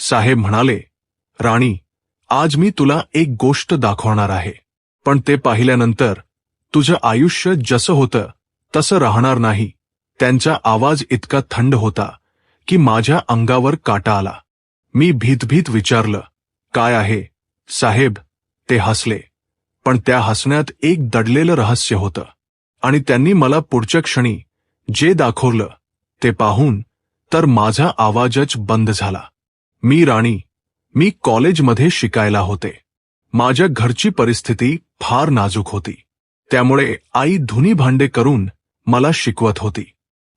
साहेब म्हणाले राणी आज मी तुला एक गोष्ट दाखवणार आहे. पण ते पाहिल्यानंतर तुझं आयुष्य जसं होतं तसं राहणार नाही. त्यांचा आवाज इतका थंड होता की माझ्या अंगावर काटा आला. मी भीतभीत विचारलं काय आहे? साहेब ते हसले. पण त्या हसण्यात एक दडलेलं रहस्य होतं. आणि त्यांनी मला पुढच्या क्षणी जे दाखवलं ते पाहून तर माझा आवाजच बंद झाला. मी राणी मी कॉलेजमध्ये शिकायला होते. माझ्या घरची परिस्थिती फार नाजूक होती. त्यामुळे आई धुनी भांडे करून मला शिकवत होती.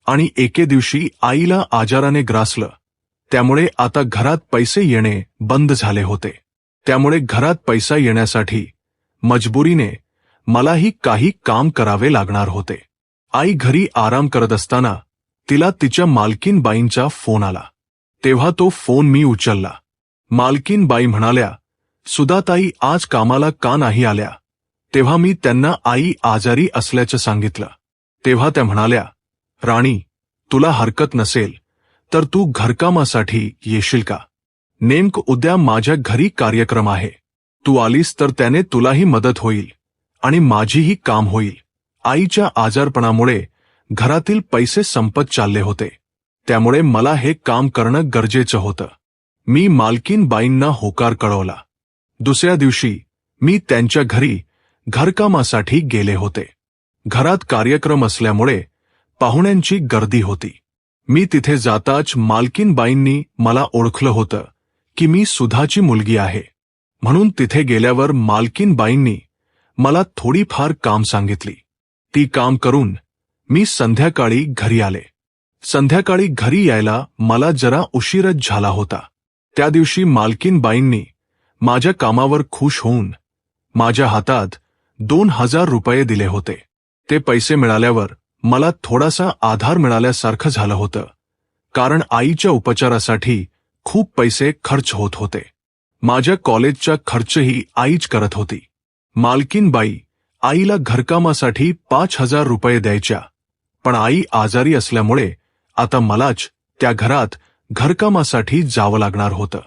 आणि एके दिवशी आईला आजाराने ग्रासलं. त्यामुळे आता घरात पैसे येणे बंद झाले होते. त्यामुळे घरात पैसा येण्यासाठी मजबुरीने मलाही काही काम करावे लागणार होते. आई घरी आराम करत असताना तिला तिच्या मालकीनबाईंचा फोन आला. तेव्हा तो फोन मी उचलला. मालकीन बाई म्हणाल्या सुधाताई आज कामाला का नाही आल्या? तेव्हा मी त्यांना आई आजारी असल्याचं सांगितलं. तेव्हा त्या म्हणाल्या राणी तुला हरकत नसेल तर तू घरकामासाठी येशील का? नेमक उद्या माझ्या घरी कार्यक्रम आहे. तू आलीस तर त्याने तुलाही मदत होईल आणि माझीही काम होईल. आईच्या आजारपणामुळे घरातील पैसे संपत चालले होते. त्यामुळे मला हे काम करणं गरजेचं होतं. मी मालकीन बाईंना होकार कळवला. दुसऱ्या दिवशी मी त्यांच्या घरी घरकामासाठी गेले होते. घरात कार्यक्रम असल्यामुळे पाहुण्यांची गर्दी होती. मी तिथे जाताच मालकीनबाईंनी मला ओळखलं होतं की मी सुधाची मुलगी आहे. म्हणून तिथे गेल्यावर मालकीनबाईंनी मला थोडीफार काम सांगितली. ती काम करून मी संध्याकाळी घरी आले. संध्याकाळी घरी यायला मला जरा उशीरच झाला होता. त्या दिवशी मालकीनबाईंनी माझ्या कामावर खुश होऊन माझ्या हातात दोन हजार रुपये दिले होते. ते पैसे मिळाल्यावर मला थोडासा आधार मिळाल्यासारखं झालं होतं. कारण आईच्या उपचारासाठी खूप पैसे खर्च होत होते. माझ्या कॉलेजचा खर्चही आईच करत होती. मालकीनबाई आईला घरकामासाठी पाच हजार रुपये द्यायच्या. पण आई आजारी असल्यामुळे आता मलाच त्या घरात घरकामासाठी जावं लागणार होतं.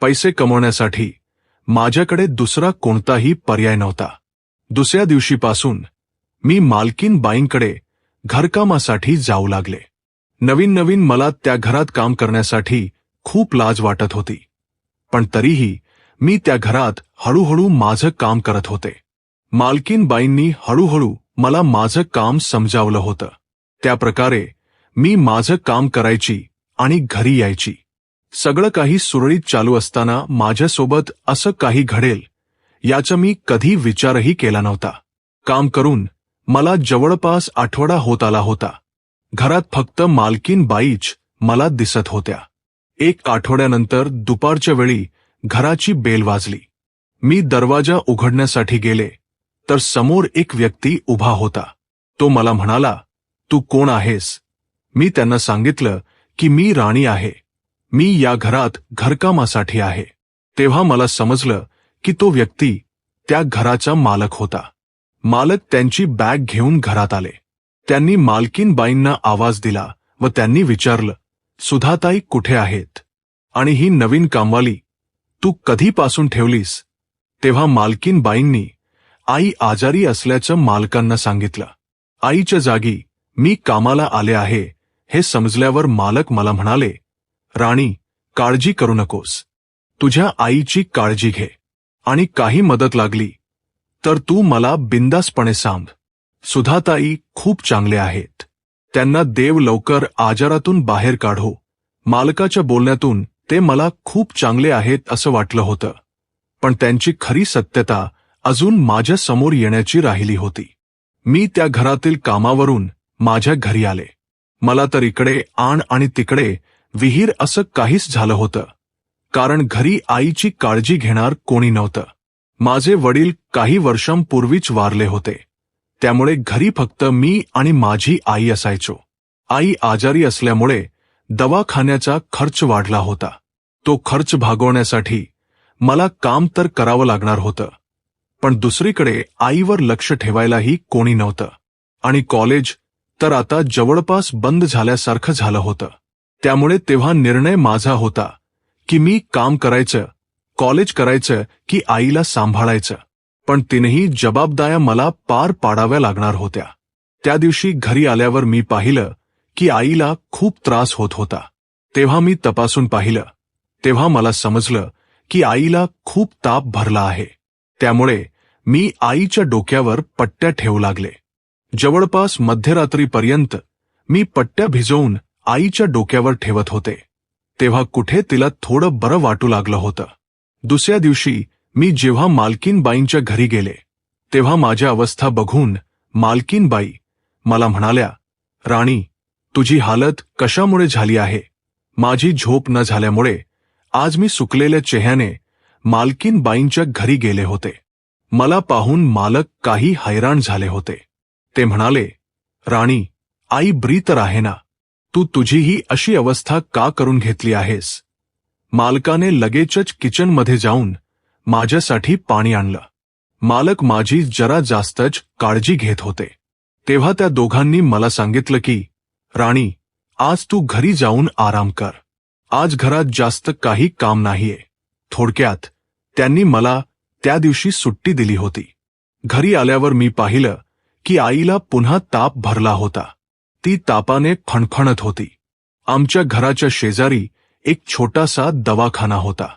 पैसे कमवण्यासाठी माझ्याकडे दुसरा कोणताही पर्याय नव्हता. दुसऱ्या दिवशीपासून मी मालकीन बाईंकडे घरकामासाठी जाऊ लागले. नवीन नवीन मला त्या घरात काम करण्यासाठी खूप लाज वाटत होती. पण तरीही मी त्या घरात हळूहळू माझं काम करत होते. मालकीन बाईंनी हळूहळू मला माझं काम समजावलं होतं. त्या प्रकारे मी माझं काम करायची आणि घरी यायची. सगळं काही सुरळीत चालू असताना माझ्यासोबत असं काही घडेल याचा मी कधी विचारही केला नव्हता. काम करून मला जवळपास आठवडा होत आला होता. घरात फक्त मालकीन बाईच मला दिसत होत्या. एक आठवड्यानंतर दुपारच्या वेळी घराची बेल वाजली. मी दरवाजा उघडण्यासाठी गेले तर समोर एक व्यक्ती उभा होता. तो मला म्हणाला तू कोण आहेस? मी त्यांना सांगितलं की मी राणी आहे. मी या घरात घरकामासाठी आहे. तेव्हा मला समजलं की तो व्यक्ती त्या घराचा मालक होता. मालक त्यांची बॅग घेऊन घरात आले. त्यांनी मालकीन बाईंना आवाज दिला व त्यांनी विचारलं सुधाताई कुठे आहेत? आणि ही नवीन कामवाली तू कधीपासून ठेवलीस? तेव्हा मालकीन बाईंनी आई आजारी असल्याचं मालकांना सांगितलं. आईच्या जागी मी कामाला आले आहे हे समजल्यावर मालक मला म्हणाले राणी काळजी करू नकोस. तुझ्या आईची काळजी घे. आणि काही मदत लागली तर तू मला बिंदासपणे सांग सुधाताई खूप चांगले आहेत. त्यांना देव लवकर आजारातून बाहेर काढो. मालकाच्या बोलण्यातून ते मला खूप चांगले आहेत असं वाटलं होतं. पण त्यांची खरी सत्यता अजून माझ्यासमोर येण्याची राहिली होती. मी त्या घरातील कामावरून माझ्या घरी आले. मला तर इकडे आण आणि तिकडे विहीर असं काहीच झालं होतं. कारण घरी आईची काळजी घेणार कोणी नव्हतं. माझे वडील काही वर्षांपूर्वीच वारले होते. त्यामुळे घरी फक्त मी आणि माझी आई असायचो. आई आजारी असल्यामुळे दवाखान्याचा खर्च वाढला होता. तो खर्च भागवण्यासाठी मला काम तर करावं लागणार होतं. पण दुसरीकडे आईवर लक्ष ठेवायलाही कोणी नव्हतं. आणि कॉलेज तर आता जवळपास बंद झाल्यासारखं झालं होतं. त्यामुळे तेव्हा निर्णय माझा होता की मी काम करायचं कॉलेज करायचं की आईला सांभाळायचं. पण तिनेही जबाबदाऱ्या मला पार पाडाव्या लागणार होत्या. त्या दिवशी घरी आल्यावर मी पाहिलं की आईला खूप त्रास होत होता. तेव्हा मी तपासून पाहिलं. तेव्हा मला समजलं की आईला खूप ताप भरला आहे. त्यामुळे मी आईच्या डोक्यावर पट्ट्या ठेवू लागले. जवळपास मध्यरात्रीपर्यंत मी पट्ट्या भिजवून आईच्या डोक्यावर ठेवत होते. तेव्हा कुठे तिला थोडं बरं वाटू लागलं होतं. दुसऱ्या दिवशी मी जेव्हा मालकीनबाईंच्या घरी गेले तेव्हा माझ्या अवस्था बघून मालकीनबाई मला म्हणाल्या राणी तुझी हालत कशामुळे झाली आहे? माझी झोप न झाल्यामुळे आज मी सुकलेल्या चेहऱ्याने मालकीनबाईंच्या घरी गेले होते. मला पाहून मालक काही हैराण झाले होते. ते म्हणाले राणी आई ब्री तर आहे ना तू तुझी ही अशी अवस्था का करून घेतली आहेस? मालकाने लगेचच किचनमध्ये जाऊन माझ्यासाठी पाणी आणलं. मालक माझी जरा जास्तच काळजी घेत होते. तेव्हा त्या दोघांनी मला सांगितलं की राणी आज तू घरी जाऊन आराम कर. आज घरात जास्त काही काम नाहीये. थोडक्यात त्यांनी मला त्या दिवशी सुट्टी दिली होती. घरी आल्यावर मी पाहिलं की आईला पुन्हा ताप भरला होता. ती तापाने फणफणत होती. आमच्या घराच्या शेजारी एक छोटासा दवाखाना होता.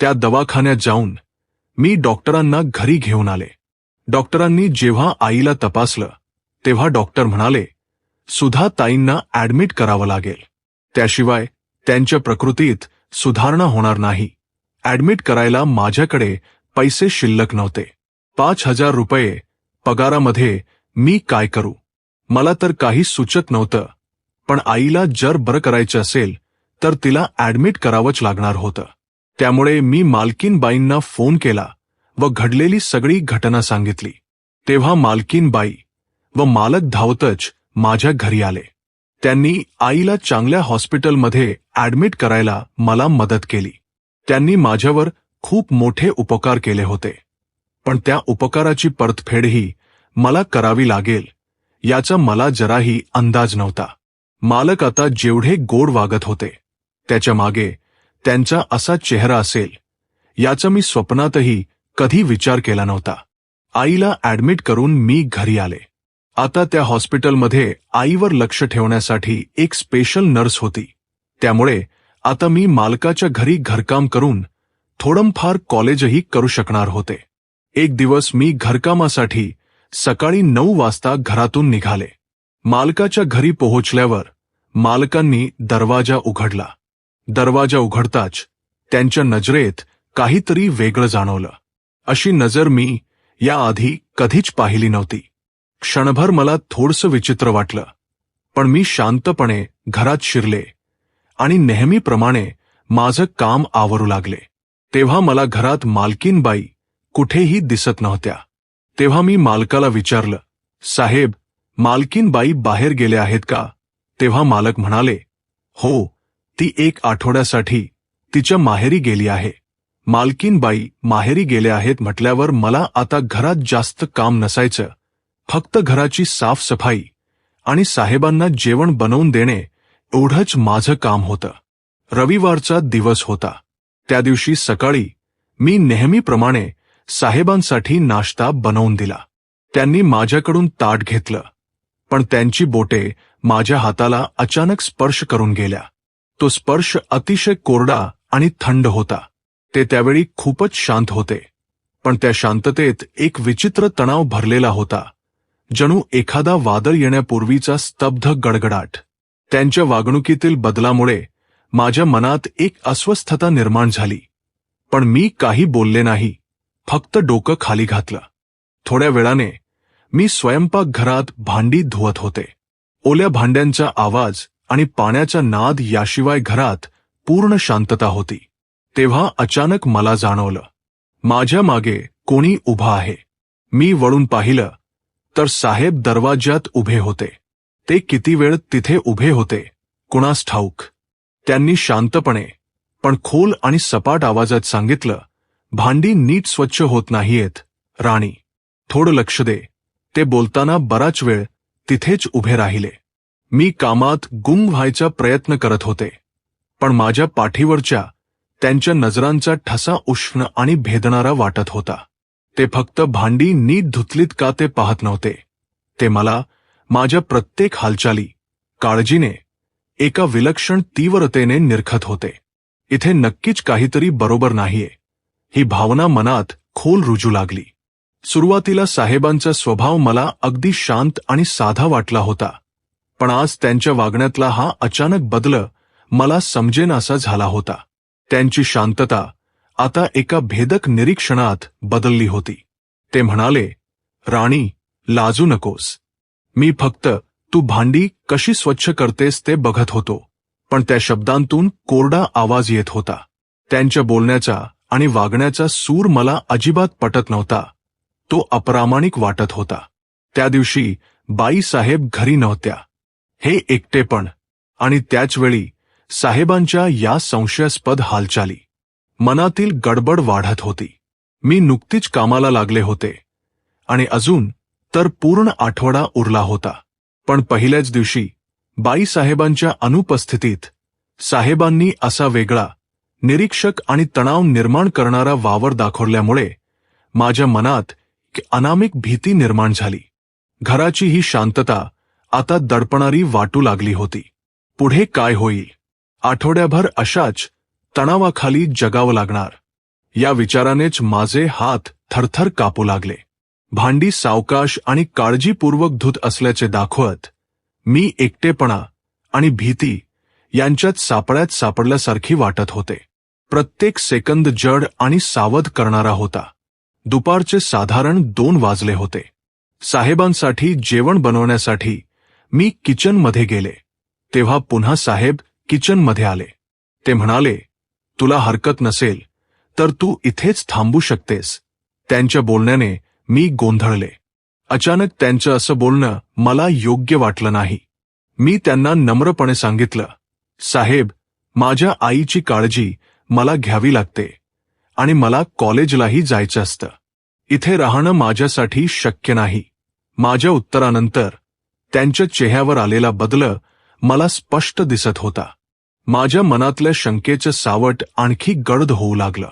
त्या दवाखान्यात जाऊन मी डॉक्टरांना घरी घेऊन आले. डॉक्टरांनी जेव्हा आईला तपासलं तेव्हा डॉक्टर म्हणाले सुधा ताईंना ऍडमिट करावं लागेल. त्याशिवाय त्यांच्या प्रकृतीत सुधारणा होणार नाही. ऍडमिट करायला माझ्याकडे पैसे शिल्लक नव्हते. पाच हजार रुपये पगारामध्ये मी काय करू? मला तर काही सुचत नव्हतं. पण आईला जर बरं करायचं असेल तर तिला ऍडमिट करावंच लागणार होतं. त्यामुळे मी मालकीनबाईंना फोन केला व घडलेली सगळी घटना सांगितली. तेव्हा मालकीनबाई व मालक धावतच माझ्या घरी आले. त्यांनी आईला चांगल्या हॉस्पिटलमध्ये ऍडमिट करायला मला मदत केली. त्यांनी माझ्यावर खूप मोठे उपकार केले होते. पण त्या उपकाराची परतफेडही मला करावी लागेल. याचा मला जराही अंदाज नव्हता. मालक आता जेवढे गोड वागत होते त्याच्यामागे त्यांचा असा चेहरा असेल याचा मी स्वप्नातही कधी विचार केला नव्हता. आईला ऍडमिट करून मी घरी आले. आता त्या हॉस्पिटलमध्ये आईवर लक्ष ठेवण्यासाठी एक स्पेशल नर्स होती. त्यामुळे आता मी मालकाच्या घरी घरकाम करून थोडंफार कॉलेजही करू शकणार होते. एक दिवस मी घरकामासाठी सकाळी नऊ वाजता घरातून निघाले. मालकाच्या घरी पोहोचल्यावर मालकांनी दरवाजा उघडला. दरवाजा उघडताच त्यांच्या नजरेत काहीतरी वेगळं जाणवलं. अशी नजर मी याआधी कधीच पाहिली नव्हती. क्षणभर मला थोडसं विचित्र वाटलं. पण मी शांतपणे घरात शिरले आणि नेहमीप्रमाणे माझं काम आवरू लागले. तेव्हा मला घरात मालकीनबाई कुठेही दिसत नव्हत्या. तेव्हा मी मालकाला विचारलं साहेब मालकीनबाई बाहेर गेले आहेत का? तेव्हा मालक म्हणाले हो ती एक आठवड्यासाठी तिच्या माहेरी गेली आहे. मालकीनबाई माहेरी गेले आहेत म्हटल्यावर मला आता घरात जास्त काम नसायचं. फक्त घराची साफसफाई आणि साहेबांना जेवण बनवून देणे एवढंच माझं काम होतं. रविवारचा दिवस होता. त्या दिवशी सकाळी मी नेहमीप्रमाणे साहेबांसाठी नाश्ता बनवून दिला. त्यांनी माझ्याकडून ताट घेतलं. पण त्यांची बोटे माझ्या हाताला अचानक स्पर्श करून गेल्या. तो स्पर्श अतिशय कोरडा आणि थंड होता. ते त्यावेळी खूपच शांत होते. पण त्या शांततेत एक विचित्र तणाव भरलेला होता. जणू एखादा वादळ येण्यापूर्वीचा स्तब्ध गडगडाट. त्यांच्या वागणुकीतील बदलामुळे माझ्या मनात एक अस्वस्थता निर्माण झाली. पण मी काही बोलले नाही. फक्त डोकं खाली घातलं. थोड्या वेळाने मी स्वयंपाकघरात भांडी धुवत होते. ओल्या भांड्यांचा आवाज आणि पाण्याचा नाद याशिवाय घरात पूर्ण शांतता होती. तेव्हा अचानक मला जाणवलं. माझ्या मागे कोणी उभा आहे. मी वळून पाहिलं तर साहेब दरवाज्यात उभे होते. ते किती वेळ तिथे उभे होते कुणास ठाऊक. त्यांनी शांतपणे पण खोल आणि सपाट आवाजात सांगितलं भांडी नीट स्वच्छ होत नाहीयेत. राणी थोडं लक्ष दे. ते बोलताना बराच वेळ तिथेच उभे राहिले. मी कामात गुंग व्हायचा प्रयत्न करत होते. पण माझ्या पाठीवरच्या त्यांच्या नजरांचा ठसा उष्ण आणि भेदणारा वाटत होता. ते फक्त भांडी नीट धुतलीत का ते पाहत नव्हते. ते मला माझ्या प्रत्येक हालचाली काळजीने एका विलक्षण तीव्रतेने निरखत होते. इथे नक्कीच काहीतरी बरोबर नाहीये. ही भावना मनात खोल रुजू लागली. सुरुवातीला साहेबांचा स्वभाव मला अगदी शांत आणि साधा वाटला होता. पण आज त्यांच्या वागण्यातला हा अचानक बदल मला समजेनासा झाला होता. त्यांची शांतता आता एका भेदक निरीक्षणात बदलली होती. ते म्हणाले राणी लाजू नकोस. मी फक्त तू भांडी कशी स्वच्छ करतेस ते बघत होतो. पण त्या शब्दांतून कोरडा आवाज येत होता. त्यांच्या बोलण्याचा आणि वागण्याचा सूर मला अजिबात पटत नव्हता. तो अप्रामाणिक वाटत होता. त्या दिवशी बाईसाहेब घरी नव्हत्या. हे एकटेपण आणि त्याचवेळी साहेबांच्या या संशयास्पद हालचाली. मनातील गडबड वाढत होती. मी नुकतीच कामाला लागले होते. आणि अजून तर पूर्ण आठवडा उरला होता. पण पहिल्याच दिवशी बाईसाहेबांच्या अनुपस्थितीत साहेबांनी असा वेगळा निरीक्षक आणि तणाव निर्माण करणारा वावर दाखवल्यामुळे माझ्या मनात अनामिक भीती निर्माण झाली. घराची ही शांतता आता दडपणारी वाटू लागली होती. पुढे काय होईल? आठवड्याभर अशाच तणावाखाली जगावं लागणार. या विचारानेच माझे हात थरथर कापू लागले. भांडी सावकाश आणि काळजीपूर्वक धुत असल्याचे दाखवत मी एकटेपणा आणि भीती यांच्यात सापळ्यात सापडल्यासारखी वाटत होते. प्रत्येक सेकंद जड आणि सावध करणारा होता. दुपारचे साधारण दोन वाजले होते. साहेबांसाठी जेवण बनवण्यासाठी मी किचनमध्ये गेले. तेव्हा पुन्हा साहेब किचनमध्ये आले. ते म्हणाले तुला हरकत नसेल तर तू इथेच थांबू शकतेस. त्यांच्या बोलण्याने मी गोंधळले. अचानक त्यांचं असं बोलणं मला योग्य वाटलं नाही. मी त्यांना नम्रपणे सांगितलं साहेब माझ्या आईची काळजी मला घ्यावी लागते. आणि मला कॉलेजलाही जायचं असतं. इथे राहणं माझ्यासाठी शक्य नाही. माझ्या उत्तरानंतर त्यांच्या चेहऱ्यावर आलेला बदल मला स्पष्ट दिसत होता. माझ्या मनातल्या शंकेचं सावट आणखी गडद होऊ लागलं.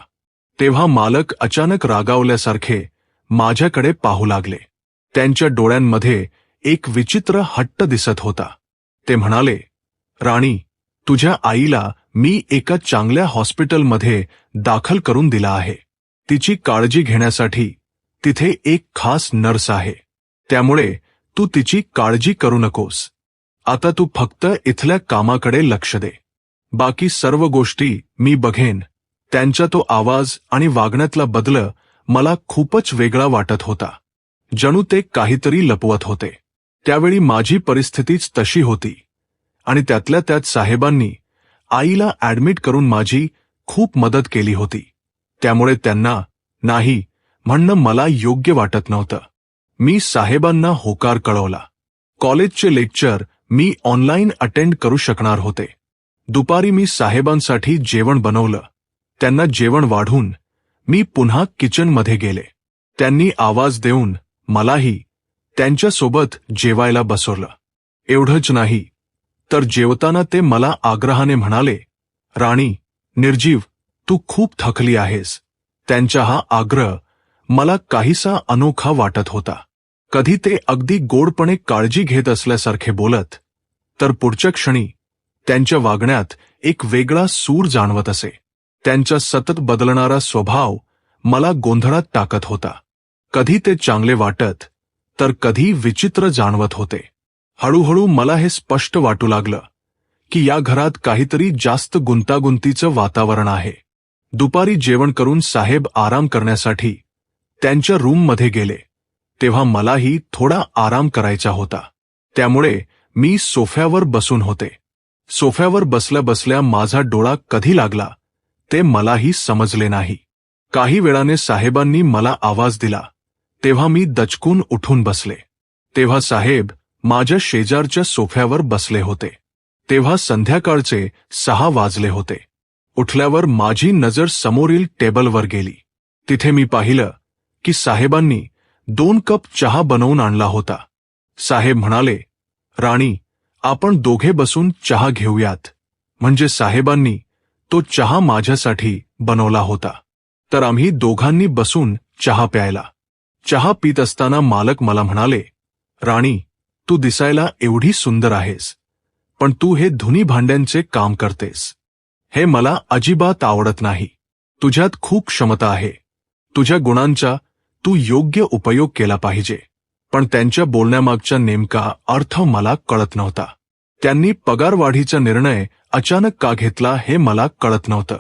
तेव्हा मालक अचानक रागावल्यासारखे माझ्याकडे पाहू लागले. त्यांच्या डोळ्यांमध्ये एक विचित्र हट्ट दिसत होता. ते म्हणाले राणी तुझ्या आईला मी एका चांगल्या हॉस्पिटलमध्ये दाखल करून दिला आहे. तिची काळजी घेण्यासाठी तिथे एक खास नर्स आहे. त्यामुळे तू तिची काळजी करू नकोस. आता तू फक्त इथल्या कामाकडे लक्ष दे. बाकी सर्व गोष्टी मी बघेन. त्यांचा तो आवाज आणि वागण्यातला बदल मला खूपच वेगळा वाटत होता. जणू ते काहीतरी लपवत होते. त्यावेळी माझी परिस्थितीच तशी होती. आणि त्यातल्या त्यात साहेबांनी आईला ऍडमिट करून माझी खूप मदत केली होती. त्यामुळे त्यांना नाही म्हणणं मला योग्य वाटत नव्हतं. मी साहेबांना होकार कळवला. कॉलेजचे लेक्चर मी ऑनलाईन अटेंड करू शकणार होते. दुपारी मी साहेबांसाठी जेवण बनवलं. त्यांना जेवण वाढून मी पुन्हा किचनमध्ये गेले. त्यांनी आवाज देऊन मलाही त्यांच्यासोबत जेवायला बसवलं. एवढंच नाही तर जेवताना ते मला आग्रहाने म्हणाले राणी निर्जीव तू खूप थकली आहेस. त्यांचा हा आग्रह मला काहीसा अनोखा वाटत होता. कधी ते अगदी गोडपणे काळजी घेत असल्यासारखे बोलत तर पुढच्या क्षणी त्यांच्या वागण्यात एक वेगळा सूर जाणवत असे. त्यांचा सतत बदलणारा स्वभाव मला गोंधळात टाकत होता. कधी ते चांगले वाटत तर कधी विचित्र जाणवत होते. हळूहळू मला हे स्पष्ट वाटू लागलं की या घरात काहीतरी जास्त गुंतागुंतीचं वातावरण आहे. दुपारी जेवण करून साहेब आराम करण्यासाठी त्यांच्या रूममध्ये गेले. तेव्हा मलाही थोडा आराम करायचा होता. त्यामुळे मी सोफ्यावर बसून होते. सोफ्यावर बसल्या बसल्या माझा डोळा कधी लागला ते मलाही समजले नाही. काही वेळाने साहेबांनी मला आवाज दिला. तेव्हा मी दचकून उठून बसले. तेव्हा साहेब माझ्या शेजारच्या सोफ्यावर बसले होते. तेव्हा संध्याकाळचे सहा वाजले होते. उठल्यावर माझी नजर समोरील टेबलवर गेली. तिथे मी पाहिलं की साहेबांनी दोन कप चहा बनवून आणला होता. साहेब म्हणाले राणी आपण दोघे बसून चहा घेऊयात. म्हणजे साहेबांनी तो चहा माझ्यासाठी बनवला होता. तर आम्ही दोघांनी बसून चहा प्यायला. चहा पीत असताना मालक मला म्हणाले राणी तू दिसायला एवढी सुंदर आहेस. पण तू हे धुनी भांड्यांचे काम करतेस. हे मला अजिबात आवडत नाही. तुझ्यात खूप क्षमता आहे. तुझ्या गुणांचा तू योग्य उपयोग केला पाहिजे. पण त्यांच्या बोलण्यामागचा नेमका अर्थ मला कळत नव्हता. त्यांनी पगारवाढीचा निर्णय अचानक का घेतला हे मला कळत नव्हतं.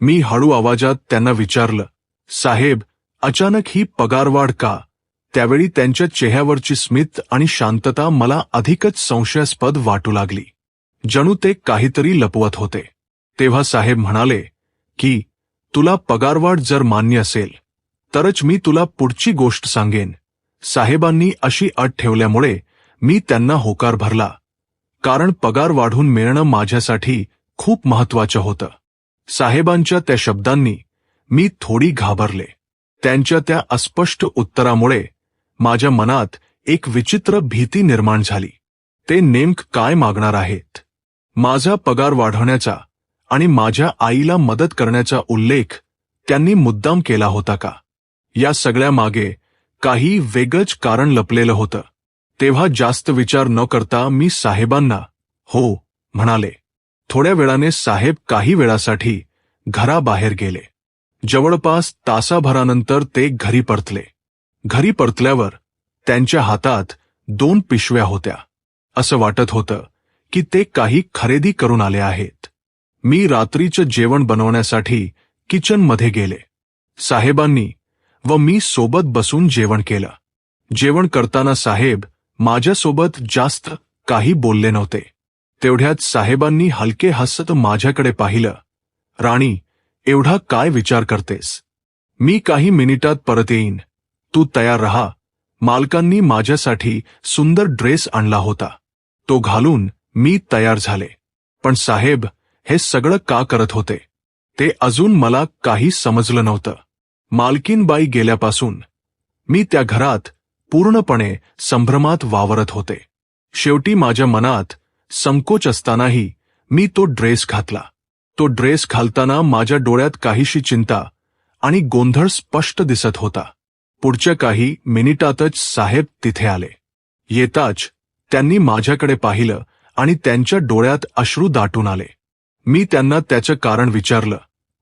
मी हळू आवाजात त्यांना विचारलं साहेब अचानक ही पगारवाढ का त्यावेळी त्यांच्या चेहऱ्यावरची स्मित आणि शांतता मला अधिकच संशयास्पद वाटू लागली. जणू ते काहीतरी लपवत होते. तेव्हा साहेब म्हणाले की तुला पगारवाढ जर मान्य असेल तरच मी तुला पुढची गोष्ट सांगेन. साहेबांनी अशी अट ठेवल्यामुळे मी त्यांना होकार भरला. कारण पगार वाढून मिळणं माझ्यासाठी खूप महत्वाचं होतं. साहेबांच्या त्या शब्दांनी मी थोडी घाबरले. त्यांच्या त्या अस्पष्ट उत्तरामुळे माझ्या मनात एक विचित्र भीती निर्माण झाली. ते नेमक काय मागणार आहेत? माझा पगार वाढवण्याचा आणि माझ्या आईला मदत करण्याचा उल्लेख त्यांनी मुद्दाम केला होता का? या सगळ्या मागे काही वेगळंच कारण लपलेलं होतं. तेव्हा जास्त विचार न करता मी साहेबांना हो म्हणाले. थोड्या वेळाने साहेब काही वेळासाठी घराबाहेर गेले. जवळपास तासाभरानंतर ते घरी परतले. घरी परतल्यावर त्यांच्या हातात दोन पिशव्या होत्या. असं वाटत होतं की ते काही खरेदी करून आले आहेत. मी रात्रीचं जेवण बनवण्यासाठी किचनमध्ये गेले. साहेबांनी व मी सोबत बसून जेवण केलं. जेवण करताना साहेब माझ्यासोबत जास्त काही बोलले नव्हते. तेवढ्यात साहेबांनी हलके हसत माझ्याकडे पाहिलं. राणी एवढा काय विचार करतेस? मी काही मिनिटात परत येईन. तू तयार रहा. मालकांनी माझ्यासाठी सुंदर ड्रेस आणला होता. तो घालून मी तयार झाले. पण साहेब हे सगळं का करत होते? ते अजून मला काही समजलं नव्हतं. मालकीनबाई गेल्यापासून मी त्या घरात पूर्णपणे संभ्रमात वावरत होते. शेवटी माझ्या मनात संकोच असतानाही मी तो ड्रेस घातला. तो ड्रेस घालताना माझ्या डोळ्यात काहीशी चिंता आणि गोंधळ स्पष्ट दिसत होता. पुढच्या काही मिनिटातच साहेब तिथे आले. येताच त्यांनी माझ्याकडे पाहिलं आणि त्यांच्या डोळ्यात अश्रू दाटून आले. मी त्यांना त्याचं कारण विचारलं.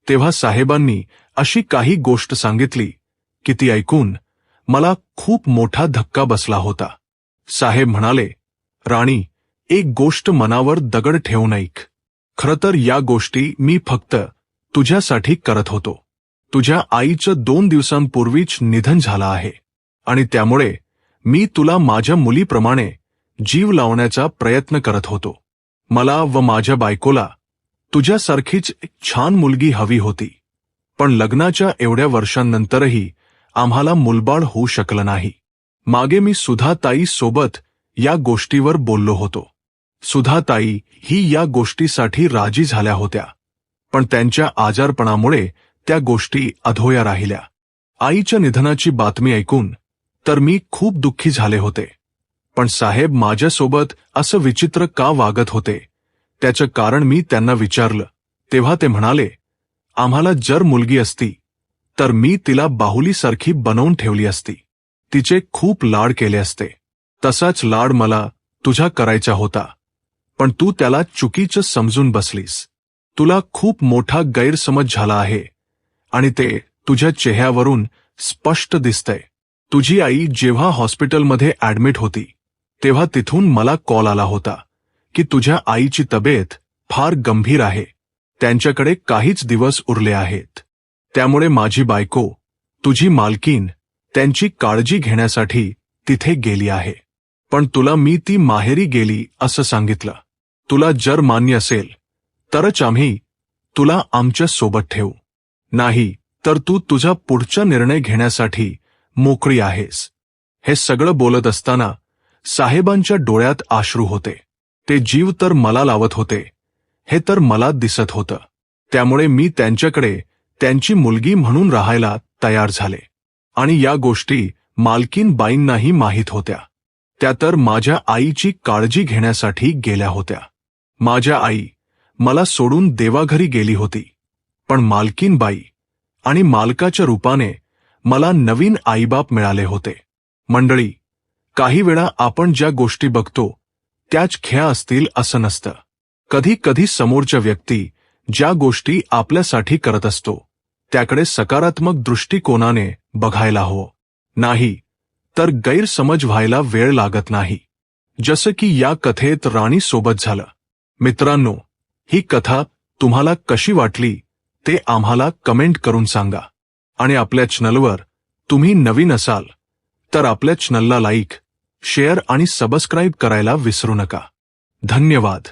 तेव्हा साहेबांनी अशी काही गोष्ट सांगितली की ती ऐकून मला खूप मोठा धक्का बसला होता. साहेब म्हणाले राणी एक गोष्ट मनावर दगड ठेवून ऐक खरं तर या गोष्टी मी फक्त तुझ्यासाठी करत होतो. तुझ्या आईचं दोन दिवसांपूर्वीच निधन झालं आहे. आणि त्यामुळे मी तुला माझ्या मुलीप्रमाणे जीव लावण्याचा प्रयत्न करत होतो. मला व माझ्या बायकोला तुझ्यासारखीच छान मुलगी हवी होती. पण लग्नाच्या एवढ्या वर्षांनंतरही आम्हाला मुलबाळ होऊ शकलं नाही. मागे मी सुधाताई सोबत या गोष्टीवर बोललो होतो. सुधाताई ही या गोष्टीसाठी राजी झाल्या होत्या. पण त्यांच्या आजारपणामुळे त्या गोष्टी अधोया राहिल्या. आईच्या निधनाची बातमी ऐकून तर मी खूप दुःखी झाले होते. पण साहेब माझ्यासोबत असं विचित्र का वागत होते? त्याचं कारण मी त्यांना विचारलं. तेव्हा ते म्हणाले आम्हाला जर मुलगी असती तर मी तिला बाहुलीसारखी बनवून ठेवली असती. तिचे खूप लाड केले असते. तसाच लाड मला तुझा करायचा होता. पण तू त्याला चुकीचं समजून बसलीस. तुला खूप मोठा गैरसमज झाला आहे. आणि ते तुझ्या चेहऱ्यावरून स्पष्ट दिसतंय. तुझी आई जेव्हा हॉस्पिटलमध्ये ऍडमिट होती तेव्हा तिथून मला कॉल आला होता की तुझ्या आईची तब्येत फार गंभीर आहे. त्यांच्याकडे काहीच दिवस उरले आहेत. त्यामुळे माझी बायको तुझी मालकीन त्यांची काळजी घेण्यासाठी तिथे गेली आहे. पण तुला मी ती माहेरी गेली असं सांगितलं. तुला जर मान्य असेल तरच आम्ही तुला आमच्यासोबत ठेवू. नाही तर तू तुझा पुढचा निर्णय घेण्यासाठी मोकळी आहेस. हे सगळं बोलत असताना साहेबांच्या डोळ्यात आश्रू होते. ते जीव तर मला लावत होते. हे तर मला दिसत होतं. त्यामुळे मी त्यांच्याकडे त्यांची मुलगी म्हणून राहायला तयार झाले. आणि या गोष्टी मालकीन बाईंनाही माहीत होत्या. त्या तर माझ्या आईची काळजी घेण्यासाठी गेल्या होत्या. माझ्या आई मला सोडून देवाघरी गेली होती. पण मालकीन बाई आणि मालकाच्या रूपाने मला नवीन आईबाप मिळाले होते. मंडळी काही वेळा आपण ज्या गोष्टी बघतो त्याच खेळा असतील असं नसतं. कधी कधी समोरच्या व्यक्ती ज्या गोष्टी आपल्यासाठी करत असतो त्याकडे सकारात्मक दृष्टिकोनाने बघायला हो. नाही तर गैरसमज व्हायला वेळ लागत नाही. जसं की या कथेत राणी सोबत झालं. मित्रांनो ही कथा तुम्हाला कशी वाटली ते आम्हाला कमेंट करून सांगा. आणि आपल्या चॅनलवर तुम्ही नवीन असाल तर आपल्या चॅनलला लाईक शेअर आणि सबस्क्राईब करायला विसरू नका. धन्यवाद.